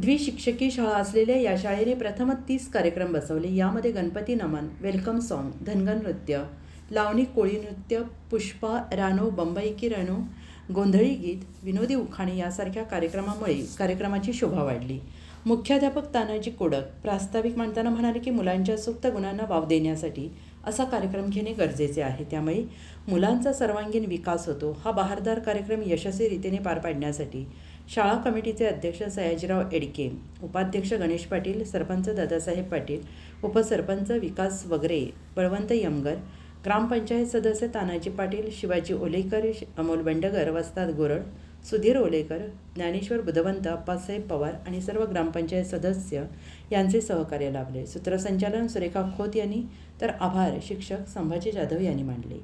द्विशिक्षकी शाळा असलेल्या या शाळेने प्रथमच तीस कार्यक्रम बसवले. यामध्ये गणपती नमन वेलकम सॉन्ग धनगन नृत्य लावणी कोळी नृत्य पुष्पा रानो बंबई की रानो गोंधळी गीत विनोदी उखाणे यासारख्या कार्यक्रमामुळे कार्यक्रमाची शोभा वाढली. मुख्याध्यापक तानाजी कोडक प्रास्ताविक मांडताना म्हणाले की मुलांच्या सुप्त गुणांना वाव देण्यासाठी असा कार्यक्रम घेणे गरजेचे आहे. त्यामुळे मुलांचा सर्वांगीण विकास होतो. हा बहारदार कार्यक्रम यशस्वी रीतीने पार पाडण्यासाठी शाळा कमिटीचे अध्यक्ष सयाजीराव एडके उपाध्यक्ष गणेश पाटील सरपंच दादासाहेब पाटील उपसरपंच विकास वगरे बळवंत यमगर ग्रामपंचायत सदस्य तानाजी पाटील शिवाजी ओलेकर अमोल बंडगर वस्ताद गोरड सुधीर ओलेकर ज्ञानेश्वर बुधवंत अप्पासाहेब पवार आणि सर्व ग्रामपंचायत सदस्य यांचे सहकार्य लाभले. सूत्रसंचालन सुरेखा खोत यांनी. तर आभार शिक्षक संभाजी जाधव यांनी मांडले.